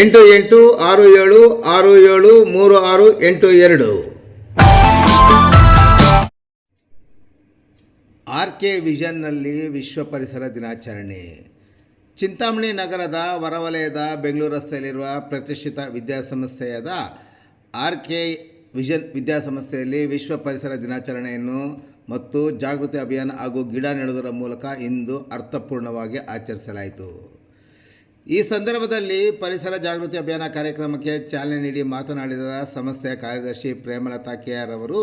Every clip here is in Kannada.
ಎಂಟು ಎಂಟು ಆರು ಏಳು ಆರು ಏಳು ಮೂರು ಆರು ಎಂಟು ಎರಡು. ಆರ್ ಕೆ ವಿಷನ್ನಲ್ಲಿ ವಿಶ್ವ ಪರಿಸರ ದಿನಾಚರಣೆ. ಚಿಂತಾಮಣಿ ನಗರದ ಹೊರವಲಯದ ಬೆಂಗಳೂರು ರಸ್ತೆಯಲ್ಲಿರುವ ಪ್ರತಿಷ್ಠಿತ ವಿದ್ಯಾಸಂಸ್ಥೆಯಾದ ಆರ್ ಕೆ ವಿಷನ್ ವಿದ್ಯಾಸಂಸ್ಥೆಯಲ್ಲಿ ವಿಶ್ವ ಪರಿಸರ ದಿನಾಚರಣೆಯನ್ನು ಮತ್ತು ಜಾಗೃತಿ ಅಭಿಯಾನ ಹಾಗೂ ಗಿಡ ನೆಡುವುದರ ಮೂಲಕ ಇಂದು ಅರ್ಥಪೂರ್ಣವಾಗಿ ಆಚರಿಸಲಾಯಿತು. ಈ ಸಂದರ್ಭದಲ್ಲಿ ಪರಿಸರ ಜಾಗೃತಿ ಅಭಿಯಾನ ಕಾರ್ಯಕ್ರಮಕ್ಕೆ ಚಾಲನೆ ನೀಡಿ ಮಾತನಾಡಿದ ಸಂಸ್ಥೆಯ ಕಾರ್ಯದರ್ಶಿ ಪ್ರೇಮಲತಾ ಕೆ ಆರ್ ಅವರು,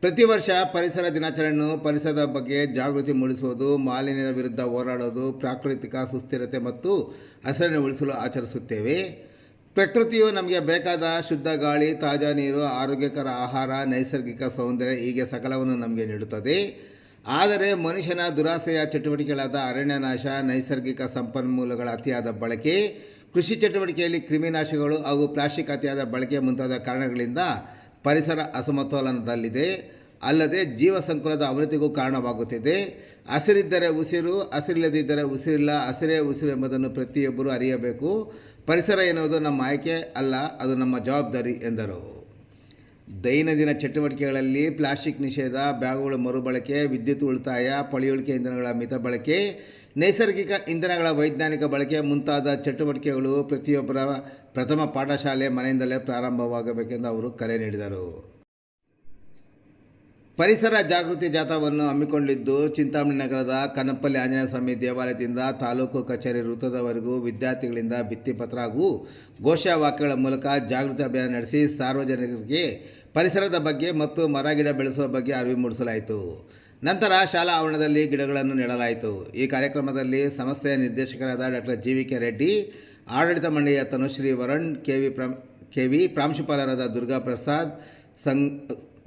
ಪ್ರತಿ ವರ್ಷ ಪರಿಸರ ದಿನಾಚರಣೆಯನ್ನು ಪರಿಸರದ ಬಗ್ಗೆ ಜಾಗೃತಿ ಮೂಡಿಸುವುದು, ಮಾಲಿನ್ಯದ ವಿರುದ್ಧ ಹೋರಾಡೋದು, ಪ್ರಾಕೃತಿಕ ಸುಸ್ಥಿರತೆ ಮತ್ತು ಹಸಿರನ್ನು ಉಳಿಸಲು ಆಚರಿಸುತ್ತೇವೆ. ಪ್ರಕೃತಿಯು ನಮಗೆ ಬೇಕಾದ ಶುದ್ಧ ಗಾಳಿ, ತಾಜಾ ನೀರು, ಆರೋಗ್ಯಕರ ಆಹಾರ, ನೈಸರ್ಗಿಕ ಸೌಂದರ್ಯ ಹೀಗೆ ಸಕಲವನ್ನು ನಮಗೆ ನೀಡುತ್ತದೆ. ಆದರೆ ಮನುಷ್ಯನ ದುರಾಸೆಯ ಚಟುವಟಿಕೆಗಳಾದ ಅರಣ್ಯನಾಶ, ನೈಸರ್ಗಿಕ ಸಂಪನ್ಮೂಲಗಳ ಅತಿಯಾದ ಬಳಕೆ, ಕೃಷಿ ಚಟುವಟಿಕೆಯಲ್ಲಿ ಕ್ರಿಮಿನಾಶಗಳು ಹಾಗೂ ಪ್ಲಾಸ್ಟಿಕ್ ಅತಿಯಾದ ಬಳಕೆ ಮುಂತಾದ ಕಾರಣಗಳಿಂದ ಪರಿಸರ ಅಸಮತೋಲನದಲ್ಲಿದೆ. ಅಲ್ಲದೆ ಜೀವ ಸಂಕುಲದ ಅವನತಿಗೂ ಕಾರಣವಾಗುತ್ತಿದೆ. ಹಸಿರಿದ್ದರೆ ಉಸಿರು, ಹಸಿರಿಲ್ಲದಿದ್ದರೆ ಉಸಿರಿಲ್ಲ, ಹಸಿರೇ ಉಸಿರು ಎಂಬುದನ್ನು ಪ್ರತಿಯೊಬ್ಬರೂ ಅರಿಯಬೇಕು. ಪರಿಸರ ಎನ್ನುವುದು ನಮ್ಮ ಆಯ್ಕೆ ಅಲ್ಲ, ಅದು ನಮ್ಮ ಜವಾಬ್ದಾರಿ ಎಂದರು. ದೈನಂದಿನ ಚಟುವಟಿಕೆಗಳಲ್ಲಿ ಪ್ಲಾಸ್ಟಿಕ್ ನಿಷೇಧ, ಬ್ಯಾಗುಗಳ ಮರುಬಳಕೆ, ವಿದ್ಯುತ್ ಉಳಿತಾಯ ಪಳೆಯುಳಿಕೆ ಇಂಧನಗಳ ಮಿತ ಬಳಕೆ, ನೈಸರ್ಗಿಕ ಇಂಧನಗಳ ವೈಜ್ಞಾನಿಕ ಬಳಕೆ ಮುಂತಾದ ಚಟುವಟಿಕೆಗಳು ಪ್ರತಿಯೊಬ್ಬರ ಪ್ರಥಮ ಪಾಠಶಾಲೆ ಮನೆಯಿಂದಲೇ ಪ್ರಾರಂಭವಾಗಬೇಕೆಂದು ಅವರು ಕರೆ ನೀಡಿದರು. ಪರಿಸರ ಜಾಗೃತಿ ಜಾಥಾವನ್ನು ಹಮ್ಮಿಕೊಂಡಿದ್ದು ಚಿಂತಾಮಣಿ ನಗರದ ಕನಪಲ್ಲಿ ಆಂಜನೇಯ ಸ್ವಾಮಿ ದೇವಾಲಯದಿಂದ ತಾಲೂಕು ಕಚೇರಿ ವೃತ್ತದವರೆಗೂ ವಿದ್ಯಾರ್ಥಿಗಳಿಂದ ಭಿತ್ತಿಪತ್ರ ಹಾಗೂ ಘೋಷವಾಕ್ಯಗಳ ಮೂಲಕ ಜಾಗೃತಿ ಅಭಿಯಾನ ನಡೆಸಿ ಸಾರ್ವಜನಿಕರಿಗೆ ಪರಿಸರದ ಬಗ್ಗೆ ಮತ್ತು ಮರ, ಗಿಡ ಬೆಳೆಸುವ ಬಗ್ಗೆ ಅರಿವು ಮೂಡಿಸಲಾಯಿತು. ನಂತರ ಶಾಲಾ ಆವರಣದಲ್ಲಿ ಗಿಡಗಳನ್ನು ನೆಡಲಾಯಿತು. ಈ ಕಾರ್ಯಕ್ರಮದಲ್ಲಿ ಸಂಸ್ಥೆಯ ನಿರ್ದೇಶಕರಾದ doctor G V K Reddy, ಆಡಳಿತ ಮಂಡಳಿಯ ತನುಶ್ರೀ ವರುಣ್, ಕೆ ವಿ ಪ್ರಾಂ ಕೆ ವಿ ಪ್ರಾಂಶುಪಾಲರಾದ ದುರ್ಗಾ ಪ್ರಸಾದ್, ಸಂಗ್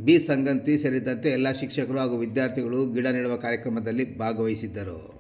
ಬಿ ಸಂಗಂತಿ ಸೇರಿದಂತೆ ಎಲ್ಲ ಶಿಕ್ಷಕರು ಹಾಗೂ ವಿದ್ಯಾರ್ಥಿಗಳು ಗಿಡ ನೆಡುವ ಕಾರ್ಯಕ್ರಮದಲ್ಲಿ ಭಾಗವಹಿಸಿದ್ದರು.